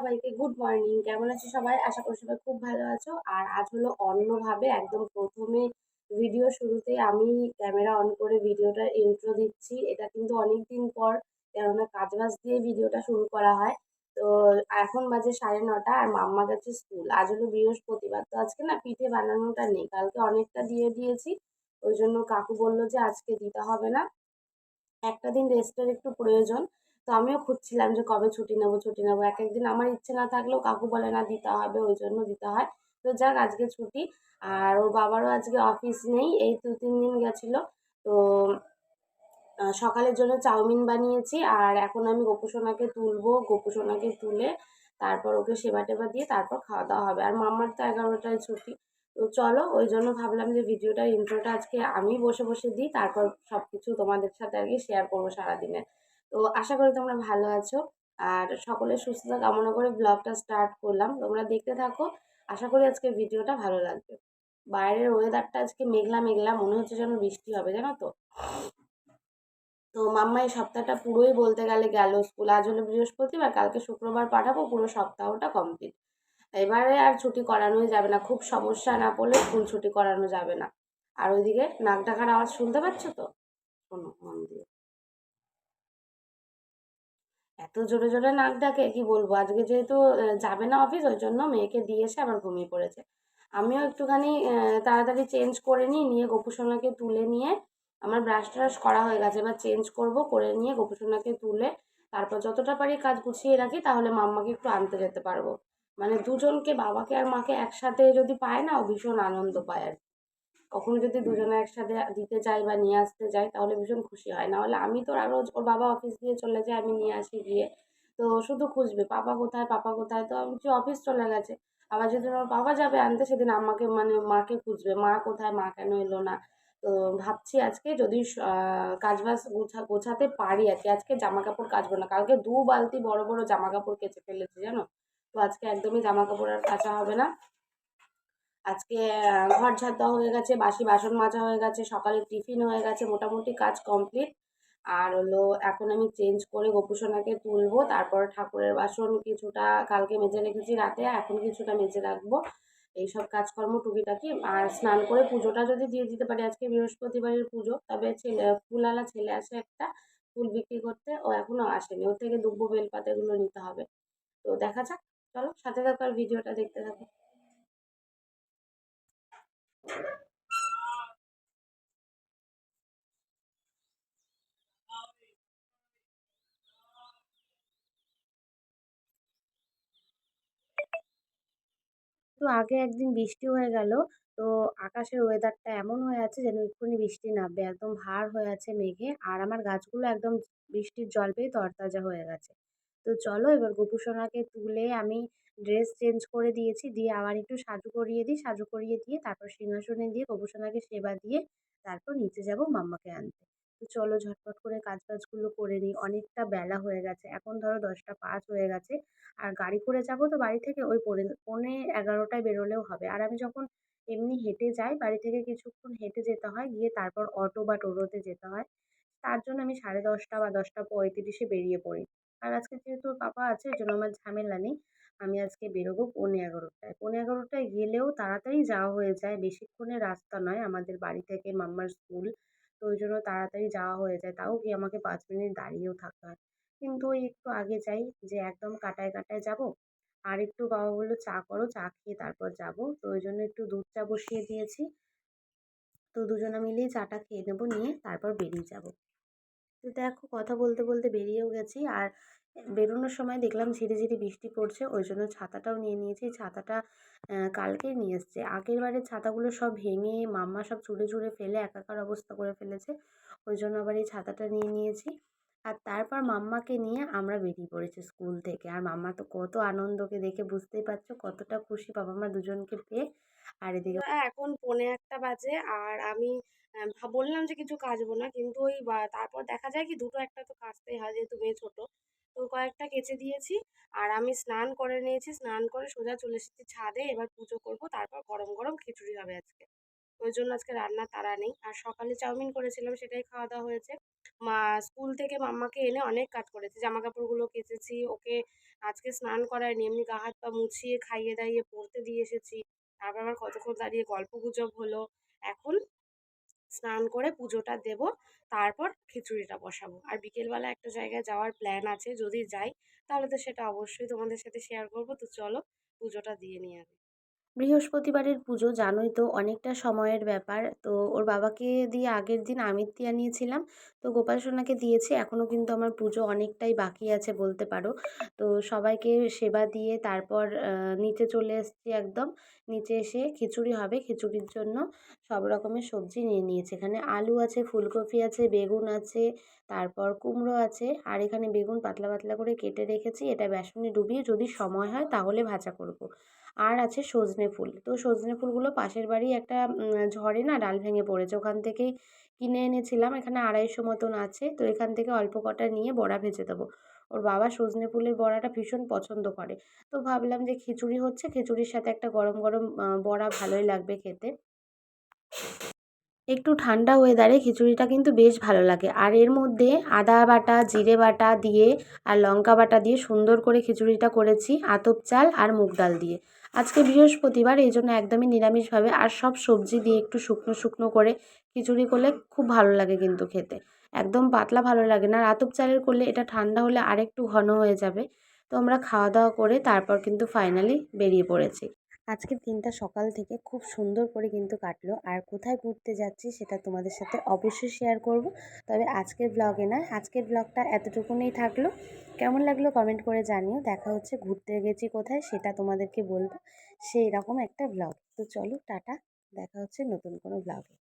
সবাইকে good morning. কেমন আছো সবাই? আশা করি সবাই খুব ভালো আছো। আর আজ হলো অন্যভাবে একদম প্রথমে ভিডিও শুরুতে আমি ক্যামেরা অন করে ভিডিওটার ইন্ট্রো দিচ্ছি। এটা কিন্তু অনেক দিন পর, কেননা কাজ বাজ দিয়ে ভিডিওটা শুরু করা হয়। তো এখন বাজে সাড়ে নটা আর মাম্মা গেছে স্কুল। আজ হলো বৃহস্পতিবার। তো আজকে না পিঠে বানানোটা নেই। কালকে অনেকটা দিয়ে দিয়েছি। ওই জন্য কাকু বলল যে আজকে দিতে হবে না। একটা দিন রেস্টের একটু প্রয়োজন। তো আমিও খুঁজছিলাম যে কবে ছুটি নেব ছুটি নেব। এক একদিন আমার ইচ্ছে না থাকলেও কাকু বলে, না, দিতে হবে, ওই জন্য দিতে হয়। তো যাক, আজকে ছুটি। আর ওর বাবারও আজকে অফিস নেই, এই দু তিন দিন গেছিল। তো সকালের জন্য চাউমিন বানিয়েছি আর এখন আমি গোপুসোনাকে তুলবো, গোপুসোনাকে তুলে তারপর ওকে সেবা টেবা দিয়ে তারপর খাওয়া দাওয়া হবে। আর মাম্মার তো এগারোটায় ছুটি। তো চলো, ওই জন্য ভাবলাম যে ভিডিওটার ইন্ট্রোটা আজকে আমি বসে বসে দিই, তারপর সব কিছু তোমাদের সাথে আর কি শেয়ার করব সারাদিনের। তো আশা করি তোমরা ভালো আছো। আর সকলের সুস্থতা কামনা করে ব্লগটা স্টার্ট করলাম। তোমরা দেখতে থাকো। আশা করি আজকে ভিডিওটা ভালো লাগবে। বাইরের ওয়েদারটা আজকে মেঘলা মেঘলা, মনে হচ্ছে যেন বৃষ্টি হবে, জানো তো? তো মাম্মা এই সপ্তাহটা পুরোই বলতে গেলে গেল স্কুল। আজ হলো বৃহস্পতিবার, কালকে শুক্রবার পাঠাবো, পুরো সপ্তাহটা কমপ্লিট এবারে আর ছুটি করানোই যাবে না। খুব সমস্যা না পড়লে স্কুল ছুটি করানো যাবে না। আর ওইদিকে নাক ডাকার আওয়াজ শুনতে পাচ্ছ তো? শোনো, মন দিয়ে। এত জোরে জোরে নাক ডাকে, কি বলব? আজকে যেহেতু যাবে না অফিস ওই জন্য মেয়েকে দিয়ে এসে আবার ঘুমিয়ে পড়েছে। আমিও একটুখানি তাড়াতাড়ি চেঞ্জ করে নিই, নিয়ে গোপুসোনাকে তুলে নিয়ে আমার ব্রাশ ট্রাশ করা হয়ে গেছে। এবার চেঞ্জ করব, করে নিয়ে গোপুসোনাকে তুলে তারপর যতটা পারি কাজ গুছিয়ে রাখি, তাহলে মাম্মাকে একটু আনতে যেতে পারব। মানে দুজনকে, বাবাকে আর মাকে একসাথে যদি পায় না ভীষণ আনন্দ পায় আর কখনো যদি দুজনে একসাথে দিতে যাই বা নিয়ে আসতে যাই তাহলে ভীষণ খুশি হয়। নাহলে আমি তো আরও ওর বাবা অফিস দিয়ে চলে যায় আমি নিয়ে আসি গিয়ে। তো শুধু খুঁজবে পাপা কোথায় পাপা কোথায়? তো আমি অফিস চলে গেছে। আবার যেদিন ওর বাবা যাবে আনতে সেদিন আমাকে মানে মাকে খুঁজবে। মা কোথায় মা কেন এলো না? তো ভাবছি আজকে যদি কাজ কাজবাজ গোছা গোছাতে পারি আর কি আজকে জামা কাপড় কাচবো না। কালকে দু বালতি বড় বড় জামা কাপড় কেচে ফেলেছি জানো? তো আজকে একদমই জামা কাপড় আর কাচা হবে না। আজকে ঘর ঝাড় হয়ে গেছে, বাসি বাসন মাজা হয়ে গেছে, সকালে টিফিন হয়ে গেছে, মোটামুটি কাজ কমপ্লিট। আর হলো, এখন আমি চেঞ্জ করে গোপুসোনাকে তুলবো, তারপর ঠাকুরের বাসন কিছুটা কালকে মেজে রেখেছি রাতে, এখন কিছুটা মেজে রাখব। এইসব কাজকর্ম টুকিটাকি, আর স্নান করে পুজোটা যদি দিয়ে দিতে পারি, আজকে বৃহস্পতিবারের পুজো, তবে ছেলে, ফুলালা ছেলে আসে একটা, ফুল বিক্রি করতে, ও এখনও আসেনি, ওর থেকে দুব্বো বেলপাতাগুলো নিতে হবে। তো দেখা যাক, চলো, সাথে থাকো আর ভিডিওটা দেখতে থাকো। তো আগে একদিন বৃষ্টি হয়ে গেল। তো আকাশের ওয়েদারটা এমন হয়ে আছে যেন এক্ষুনি বৃষ্টি নামবে। একদম ভার হয়ে আছে মেঘে। আর আমার গাছগুলো একদম বৃষ্টির জল পেয়ে তরতাজা হয়ে গেছে। তো চলো এবার গোপুসোনাকে তুলে আমি ড্রেস চেঞ্জ করে দিয়েছি। দিয়ে আবার একটু সাজু করিয়ে দিই। সাজু করিয়ে দিয়ে তারপর সিংহাসনে দিয়ে গোপুসোনাকে সেবা দিয়ে তারপর নিচে যাব মাম্মাকে আনতে। চলো ঝটপট করে কাজ বাজগুলো করে নিই। অনেকটা বেলা হয়ে গেছে। এখন ধরো দশটা পাঁচ হয়ে গেছে। আর গাড়ি করে যাব তো বাড়ি থেকে ওই পৌনে এগারোটায় বেরোলেও হবে। আর আমি যখন এমনি হেঁটে যাই, বাড়ি থেকে কিছুক্ষণ হেঁটে যেতে হয়, গিয়ে তারপর অটো বা টোটোতে যেতে হয়। তার জন্য আমি সাড়ে দশটা বা দশটা পঁয়ত্রিশে বেরিয়ে পড়ি। আর আজকে যেহেতু পাপা আছে, ওই জন্য আমার ঝামেলা নেই। আমি আজকে বেরোবো পৌনে এগারোটায়। পৌনে এগারোটায় গেলেও তাড়াতাড়ি যাওয়া হয়ে যায়। বেশিক্ষণের রাস্তা নয় আমাদের বাড়ি থেকে মাম্মার স্কুল। তো ওই জন্য তাড়াতাড়ি যাওয়া হয়ে যায়। তাও কি আমাকে পাঁচ মিনিট দাঁড়িয়েও থাকতে হয়। কিন্তু ওই একটু আগে যাই যে একদম কাটায় কাটায় যাব। আর একটু বাবা বলল, চা করো, চা খেয়ে তারপর যাব। তো ওই জন্য একটু দুধ চা বসিয়ে দিয়েছি। তো দুজনে মিলেই চাটা খেয়ে নেব, নিয়ে তারপর বেরিয়ে যাব। তো দেখো, কথা বলতে বলতে বেরিয়েও গেছি। আর বেরোনোর সময় দেখলাম ঝিরি ঝিরি বৃষ্টি পড়ছে, ওই জন্য ছাতাটাও নিয়ে নিয়েছি। ছাতাটা কালকেই নিয়ে এসছে। আগের বারের ছাতাগুলো সব ভেঙে মাম্মা সব চুড়ে চুড়ে ফেলে একাকার অবস্থা করে ফেলেছে, ওই জন্য আবার এই ছাতাটা নিয়ে নিয়েছি। আর তারপর মাম্মাকে নিয়ে আমরা বেরিয়ে পড়েছি স্কুল থেকে। আর মাম্মা তো কত আনন্দকে দেখে বুঝতেই পারছ, কতটা খুশি বাবা মা দুজনকে পেয়ে। আর এদিকে এখন পৌনে একটা বাজে আর আমি বললাম যে কিছু কাচবো না, কিন্তু ওই তারপর দেখা যায় কি দুটো একটা তো কাচতেই হয়, যেহেতু মেয়ে ছোটো। তো কয়েকটা কেচে দিয়েছি। আর আমি স্নান করে নিয়েছি, স্নান করে সোজা চলে এসেছি ছাদে। এবার পুজো করব, তারপর গরম গরম খিচুড়ি হবে আজকে। ওই জন্য আজকে রান্না তারা নেই। আর সকালে চাউমিন করেছিলাম, সেটাই খাওয়া দাওয়া হয়েছে। মা, স্কুল থেকে মাম্মাকে এনে অনেক কাজ করেছি। জামা কাপড়গুলো কেচেছি, ওকে আজকে স্নান করাইনি এমনি গা হাত পা মুছিয়ে, খাইয়ে দাইয়ে পড়তে দিয়ে এসেছি। তারপর আবার কতক্ষণ দাঁড়িয়ে গল্প গুজব হলো। এখন স্নান করে পুজোটা দেব, তারপর খিচুড়িটা বসাবো। আর বিকেলবেলা একটা জায়গায় যাওয়ার প্ল্যান আছে, যদি যাই, তাহলে তো সেটা অবশ্যই তোমাদের সাথে শেয়ার করব। তো চলো পুজোটা দিয়ে নিই আগে বৃহস্পতিবারের পুজো, জানোই তো অনেকটা সময়ের ব্যাপার। তো ওর বাবাকে দিয়ে আগের দিন আমিত্তি আনিয়েছিলাম। তো গোপাল সোনাকে দিয়েছি এখনও কিন্তু আমার পুজো অনেকটাই বাকি আছে বলতে পারো। তো সবাইকে সেবা দিয়ে তারপর নিচে চলে এসেছি একদম। নিচে এসে খিচুড়ি হবে, খিচুড়ির জন্য সব রকমের সবজি নিয়ে নিয়েছি। এখানে আলু আছে, ফুলকপি আছে, বেগুন আছে, তারপর কুমড়ো আছে। আর এখানে বেগুন পাতলা পাতলা করে কেটে রেখেছি। এটা বেসনে ডুবিয়ে যদি সময় হয় তাহলে ভাজা করব। আর আছে সজনে ফুল। তো সজনে ফুলগুলো পাশের বাড়ি একটা ঝড়ে না ডাল ভেঙে পড়েছে। ওখান থেকেই কিনে এনেছিলাম, এখানে আড়াইশো মতন আছে। তো এখান থেকে অল্প কটা নিয়ে বড়া ভেজে দেবো। ওর বাবা সজনে ফুলের বড়াটা ভীষণ পছন্দ করে। তো ভাবলাম যে খিচুড়ি হচ্ছে, খিচুড়ির সাথে একটা গরম গরম বড়া ভালোই লাগবে খেতে। একটু ঠান্ডা ওয়েদারে খিচুড়িটা কিন্তু বেশ ভালো লাগে। আর এর মধ্যে আদা বাটা, জিরে বাটা দিয়ে আর লঙ্কা বাটা দিয়ে সুন্দর করে খিচুড়িটা করেছি, আতপ চাল আর মুগ ডাল দিয়ে। আজকে বৃহস্পতিবার, এই জন্য একদমই নিরামিষভাবে আর সব সবজি দিয়ে একটু শুকনো শুকনো করে খিচুড়ি করলে খুব ভালো লাগে কিন্তু খেতে। একদম পাতলা ভালো লাগে না। আর আতপ চালের করলে এটা ঠান্ডা হলে আরেকটু ঘন হয়ে যাবে। তো আমরা খাওয়া দাওয়া করে তারপর কিন্তু ফাইনালি বেরিয়ে পড়েছি। আজকের দিনটা সকাল থেকে খুব সুন্দর করে কিন্তু কাটলো। আর কোথায় ঘুরতে যাচ্ছি সেটা তোমাদের সাথে অবশ্যই শেয়ার করব। তবে আজকের ব্লগে না আজকের ব্লগটা এতটুকুনেই থাকল। কেমন লাগল কমেন্ট করে জানিও। দেখা হচ্ছে, ঘুরতে গেছি কোথায় সেটা তোমাদেরকে বলব। সেই রকম একটা ব্লগ তো চলো, টাটা। দেখা হচ্ছে নতুন কোনো ব্লগে